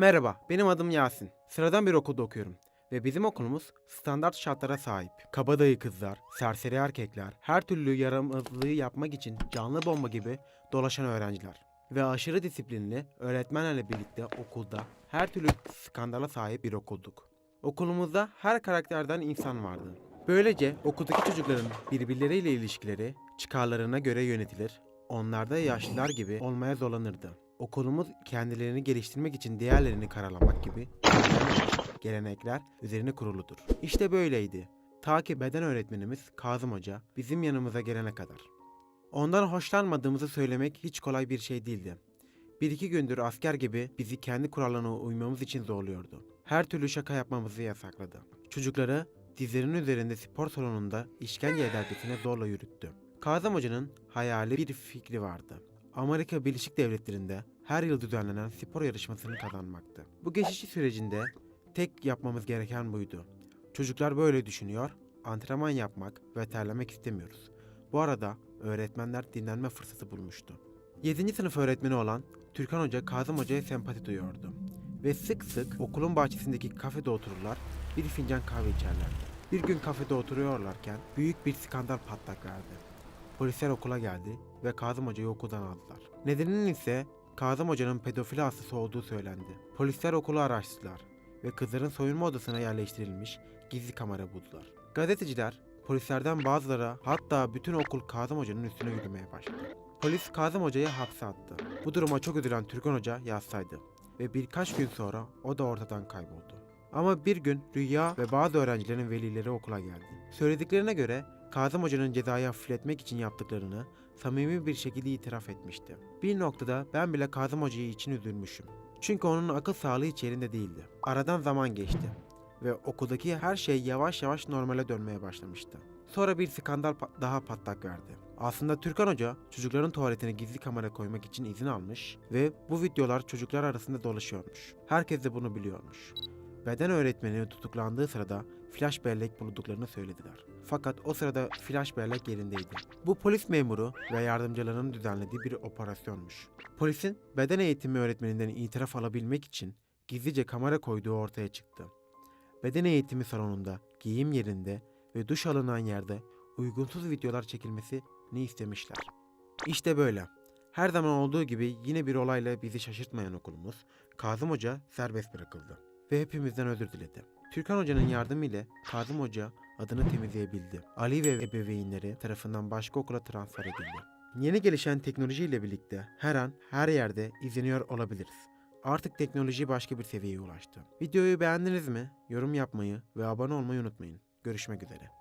Merhaba, benim adım Yasin. Sıradan bir okulda okuyorum. Ve bizim okulumuz standart şartlara sahip. Kabadayı kızlar, serseri erkekler, her türlü yaramazlığı yapmak için canlı bomba gibi dolaşan öğrenciler. Ve aşırı disiplinli öğretmenlerle birlikte okulda her türlü skandala sahip bir okulduk. Okulumuzda her karakterden insan vardı. Böylece okuldaki çocukların birbirleriyle ilişkileri çıkarlarına göre yönetilir, onlar da yaşlılar gibi olmaya zorlanırdı. Okulumuz kendilerini geliştirmek için diğerlerini karalamak gibi gelenekler üzerine kuruludur. İşte böyleydi. Ta ki beden öğretmenimiz Kazım Hoca bizim yanımıza gelene kadar. Ondan hoşlanmadığımızı söylemek hiç kolay bir şey değildi. Bir iki gündür asker gibi bizi kendi kurallarına uymamız için zorluyordu. Her türlü şaka yapmamızı yasakladı. Çocukları dizlerinin üzerinde spor salonunda işkence edercesine zorla yürüttü. Kazım Hoca'nın hayali bir fikri vardı. Amerika Birleşik Devletleri'nde her yıl düzenlenen spor yarışmasını kazanmaktı. Bu geçiş sürecinde tek yapmamız gereken buydu. Çocuklar böyle düşünüyor, antrenman yapmak ve terlemek istemiyoruz. Bu arada öğretmenler dinlenme fırsatı bulmuştu. 7. sınıf öğretmeni olan Türkan Hoca Kazım Hoca'ya sempati duyuyordu. Ve sık sık okulun bahçesindeki kafede otururlar, bir fincan kahve içerlerdi. Bir gün kafede oturuyorlarken büyük bir skandal patlak verdi. Polisler okula geldi ve Kazım Hoca'yı okuldan aldılar. Nedeninin ise Kazım Hoca'nın pedofili hastası olduğu söylendi. Polisler okulu araştırdılar ve kızların soyunma odasına yerleştirilmiş gizli kamera buldular. Gazeteciler polislerden bazıları hatta bütün okul Kazım Hoca'nın üstüne yürümeye başladı. Polis Kazım Hoca'yı hapse attı. Bu duruma çok üzülen Türkan Hoca yazsaydı ve birkaç gün sonra o da ortadan kayboldu. Ama bir gün Rüya ve bazı öğrencilerin velileri okula geldi. Söylediklerine göre Kazım Hoca'nın cezayı hafifletmek için yaptıklarını samimi bir şekilde itiraf etmişti. Bir noktada ben bile Kazım Hoca'yı için üzülmüşüm. Çünkü onun akıl sağlığı hiç yerinde değildi. Aradan zaman geçti ve okuldaki her şey yavaş yavaş normale dönmeye başlamıştı. Sonra bir skandal pa- daha patlak verdi. Aslında Türkan Hoca çocukların tuvaletine gizli kamera koymak için izin almış ve bu videolar çocuklar arasında dolaşıyormuş. Herkes de bunu biliyormuş. Beden öğretmeni tutuklandığı sırada flash bellek bulduklarını söylediler. Fakat o sırada flash bellek yerindeydi. Bu polis memuru ve yardımcılarının düzenlediği bir operasyonmuş. Polisin beden eğitimi öğretmeninden itiraf alabilmek için gizlice kamera koyduğu ortaya çıktı. Beden eğitimi salonunda, giyim yerinde ve duş alınan yerde uygunsuz videolar çekilmesini istemişler. İşte böyle. Her zaman olduğu gibi yine bir olayla bizi şaşırtmayan okulumuz Kazım Hoca serbest bırakıldı ve hepimizden özür diledi. Türkan Hoca'nın yardımıyla Kazım Hoca adını temizleyebildi. Ali ve ebeveynleri tarafından başka okula transfer edildi. Yeni gelişen teknolojiyle birlikte her an her yerde izleniyor olabiliriz. Artık teknoloji başka bir seviyeye ulaştı. Videoyu beğendiniz mi? Yorum yapmayı ve abone olmayı unutmayın. Görüşmek üzere.